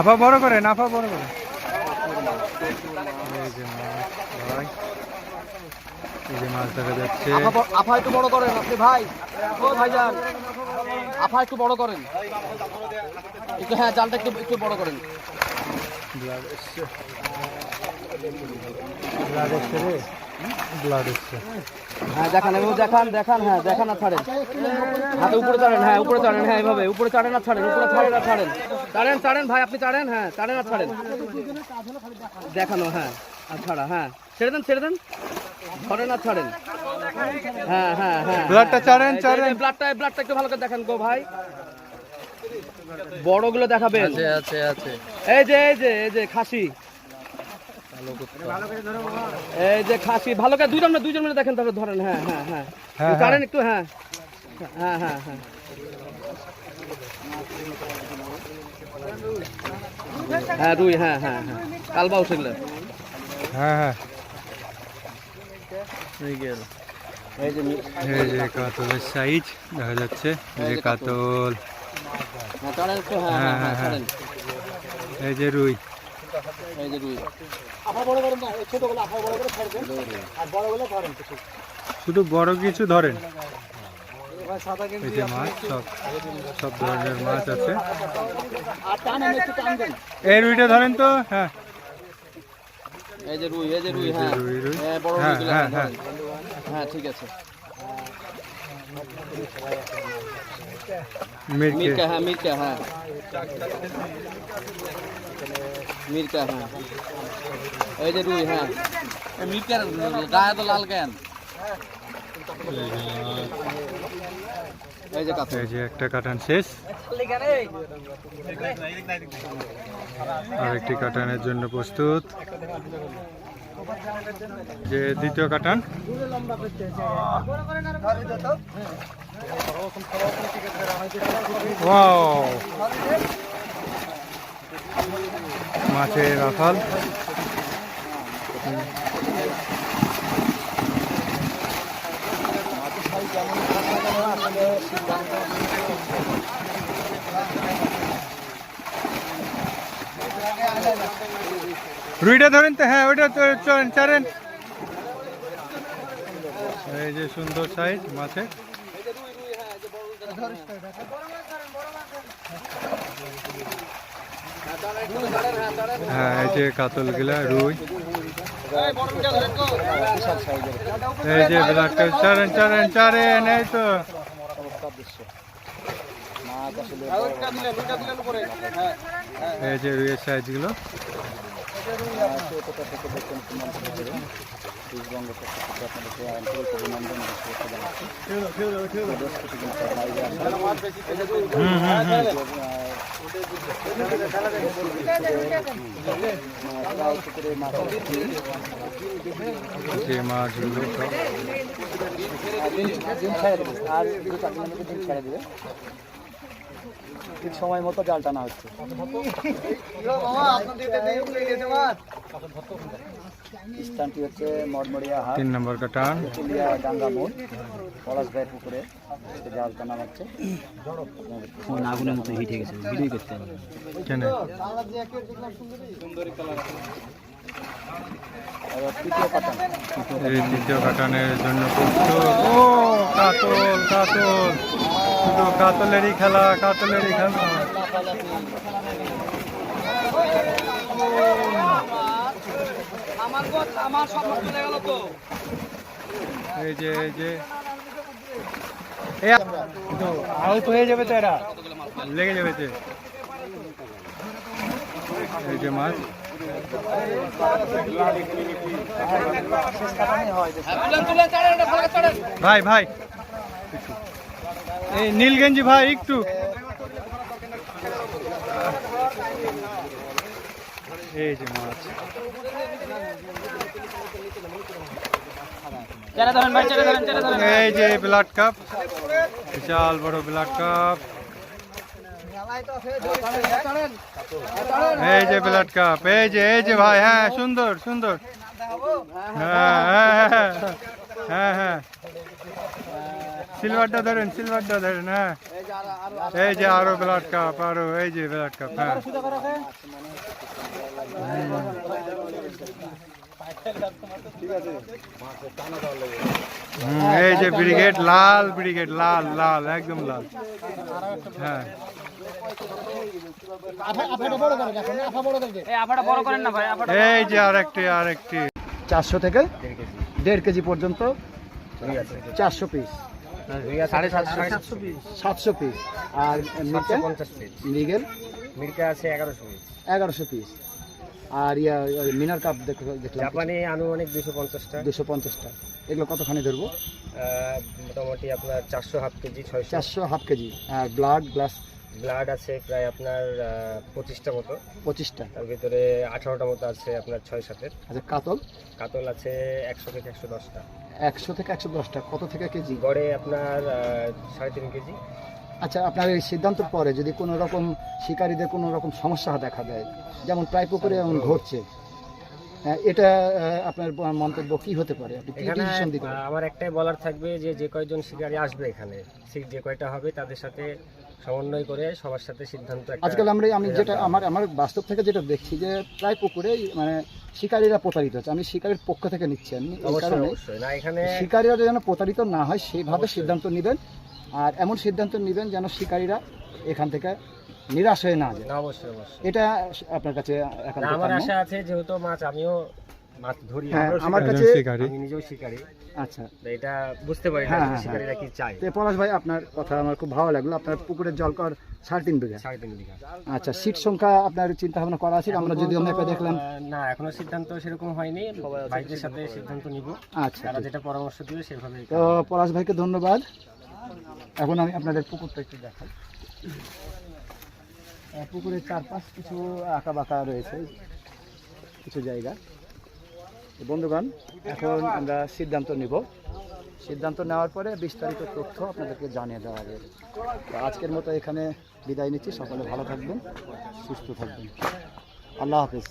আফা বড় করেন আফা বড় করেন। এই যে মাছ ভাই এই যে মাছ দেখা যাচ্ছে। আফা আফা একটু বড় করেন আপনি ভাই। ও ভাইজান আফা একটু বড় করেন। একটু হ্যাঁ জালটা একটু একটু বড় করেন। ব্লাড এসছে। ব্লাড এসছে রে। ব্লাড এসছে। হ্যাঁ দেখান এভাবে দেখান দেখান হ্যাঁ দেখান আর ছাড়েন। হাতে উপরে ছাড়েন হ্যাঁ উপরে ছাড়েন হ্যাঁ এইভাবে উপরে ছাড়েন আর ছাড়েন উপরে ছাড়েন আর ছাড়েন। ছাড়েন ছাড়েন ভাই আপনি ছাড়েন হ্যাঁ ছাড়েন আর ছাড়েন। দেখানো হ্যাঁ আর ছাড়া হ্যাঁ। ছেড়ে দেন ছেড়ে দেন। ধরেন আর ছাড়েন। হ্যাঁ হ্যাঁ হ্যাঁ। ব্লাডটা ছাড়েন ছাড়েন। ব্লাডটা ব্লাডটা একটু ভালো করে দেখান গো ভাই। বড়গুলো দেখাবেন। আছে আছে আছে। এই যে এই যে এই যে খাসি। এই যে খাসি। ভালো করে দুইজন মিলে দুইজন মিলে দেখেন তাহলে ধরেন হ্যাঁ হ্যাঁ হ্যাঁ। হ্যাঁ, ছাড়েন একটু হ্যাঁ। হ্যাঁ হ্যাঁ হ্যাঁ। হ্যাঁ রুই হ্যাঁ হ্যাঁ হ্যাঁ। কালবাউ সেগুলো হ্যাঁ হ্যাঁ। এই যে এই যে কাতলের সাইজ দেখা যাচ্ছে। এই যে কাতল। হ্যাঁ হ্যাঁ হ্যাঁ এই যে রুই। এই যে রুই আফা বড় না ছোটগুলো বড় করে ছাড়বেন আর বড়গুলো ধরেন কিছু শুধু বড় কিছু ধরেন। এই যে মাছ সব সব ধরনের মাছ আছে। এই রুইটা ধরেন তো হ্যাঁ। এই যে রুই এই যে রুই রুই, রুই। বড় রুইগুলো হ্যাঁ। হ্যাঁ ঠিক আছে। মিরকে। হ্যাঁ মির্কা হ্যাঁ। মির্কা হ্যাঁ। এই যে রুই হ্যাঁ। মির্কার গায়ে তো লাল কেন? এই যে একটা কাটান শেষ। আর একটি কাটানের জন্য প্রস্তুত। যে দ্বিতীয় কাটান! মাছের রাফাল রুইটা ধরেন তো হ্যাঁ ওইটা তো চলেন চারেন এই যে সুন্দর সাইজ মাছের। হ্যাঁ এই যে কাতল গিলা রুই। এই যে ব্লাড চারেন চারেন চারেন, এই তো। এই যে রুইয়ের সাইজ গুলো হুম হুম হুম যে মাছগুলো সব আর দু চার দিনের মধ্যে ডিম ছেড়ে দিবে ঠিক সময় মতো জাল টানা হচ্ছে। স্থানটি হচ্ছে মডমড়িয়া হাট তিন নম্বর কাটান। পুলিয়া ডাঙ্গা মোড় পলাশ ভাই পুকুরে জাল টানা হচ্ছে। আগুনের মতো হিট হয়ে গেছে ভিডিও করতে হবে। কেন? তৃতীয় পাতা এই তৃতীয় কাটানের জন্য ও কাতল কাতল। শুধু কাতলেরই খেলা কাতলেরই খেলা এই যে এই যে। আউট হয়ে যাবে তো এরা। লেগে যাবে তো এই যে মাছ। চাড়েন। ভাই ভাই। এই নীলগঞ্জি ভাই একটু। এই যে মাছ। চেড়ে ধরেন ভাই চেড়ে ধরেন চেড়ে ধরেন এই যে ব্লাড কাপ। বিশাল বড় ব্লাড কাপ। এই যে ব্লাড কাপ। এই যে এই যে ভাই হ্যাঁ সুন্দর সুন্দর। হ্যাঁ হ্যাঁ হ্যাঁ। হ্যাঁ হ্যাঁ। সিলভারটা ধরেন সিলভারটা ধরেন হ্যাঁ। এই যে আরও ব্লাড কাপ আরও, এই যে ব্লাড কাপ হ্যাঁ। এই যে ব্রিগেড লাল ব্রিগেড লাল লাল, একদম লাল। হ্যাঁ। এই যে আরেকটি আরেকটি। চারশো থেকে দেড় কেজি পর্যন্ত। চারশো পিস সাড়ে সাতশো সাতশো পিস। আর মির্কা? লিগেল মির্কা আছে এগারোশো পিস। এগারোশো পিস। আর ইয়া মিনার কাপ দেখলাম। জাপানি আনুমানিক দুশো পঞ্চাশটা দুশো পঞ্চাশটা এগুলো কতখানি ধরবো? মোটামুটি আপনার চারশো হাফ কেজি ছয়শো। চারশো হাফ কেজি। আর ব্লাড গ্লাস? ব্লাড আছে প্রায় আপনার পঁচিশটা মতো। পঁচিশটা। তার ভিতরে আঠারোটা মতো আছে আপনার ছয় সাতের। আচ্ছা কাতল? কাতল আছে একশো থেকে একশো দশটা। একশো থেকে একশো দশটা। কত থেকে কেজি? গড়ে আপনার সাড়ে তিন কেজি। আচ্ছা আপনার এই সিদ্ধান্তের পরে যদি কোনো রকম শিকারীদের কোনো রকম সমস্যা দেখা দেয় যেমন প্রায় পুকুরে এমন ঘটছে হ্যাঁ, এটা আপনার মন্তব্য কি হতে পারে? এখানে? আমার একটাই বলার থাকবে যে যে কয়জন শিকারী আসবে এখানে যে কয়টা হবে তাদের সাথে সমন্বয় করে সবার সাথে সিদ্ধান্ত আজকাল আমরা আমি যেটা আমার আমার বাস্তব থেকে যেটা দেখছি যে প্রায় পুকুরে মানে শিকারীরা প্রতারিত হচ্ছে। আমি শিকারীর পক্ষ থেকে নিচ্ছি আমি। এই কারণে এখানে শিকারীরা যেন প্রতারিত না হয় সেইভাবে সিদ্ধান্ত নেবেন। আর এমন সিদ্ধান্ত নেবেন যেন শিকারীরা এখান থেকে নিরাশ হয়ে না যায়। অবশ্যই অবশ্যই। এটা আপনার কাছে আমার আশা আছে যেহেতু মাছ আমিও মাছ ধরি হ্যাঁ, আমার কাছে শিকারি। আমি নিজেও শিকারি। আচ্ছা। এটা বুঝতে পারি না হ্যাঁ, যে হ্যাঁ, কি চায়। তো পলাশ ভাই আপনার কথা আমার খুব ভালো লাগল। আপনার পুকুরের জল কর সাড়ে তিন বিঘা। সাড়ে তিন বিঘা। আচ্ছা সিট সংখ্যা আপনার চিন্তা ভাবনা করা আছে? আমরা যদি আমরা দেখলাম। না এখনও সিদ্ধান্ত সেরকম হয়নি। ভাইদের সাথে সিদ্ধান্ত। নিব। আচ্ছা তারা যেটা পরামর্শ দিবে সেভাবে তো পলাশ ভাইকে ধন্যবাদ। এখন আমি আপনাদের পুকুরটা একটু দেখাই। পুকুরের চারপাশ কিছু আঁকা বাঁকা রয়েছে। কিছু জায়গা। বন্ধুগণ, এখন আমরা সিদ্ধান্ত নিব। সিদ্ধান্ত নেওয়ার পরে বিস্তারিত তথ্য আপনাদেরকে জানিয়ে দেওয়া হবে। তো আজকের মতো এখানে বিদায় নিচ্ছি। সকলে ভালো থাকবেন, সুস্থ থাকবেন। আল্লাহ হাফিজ।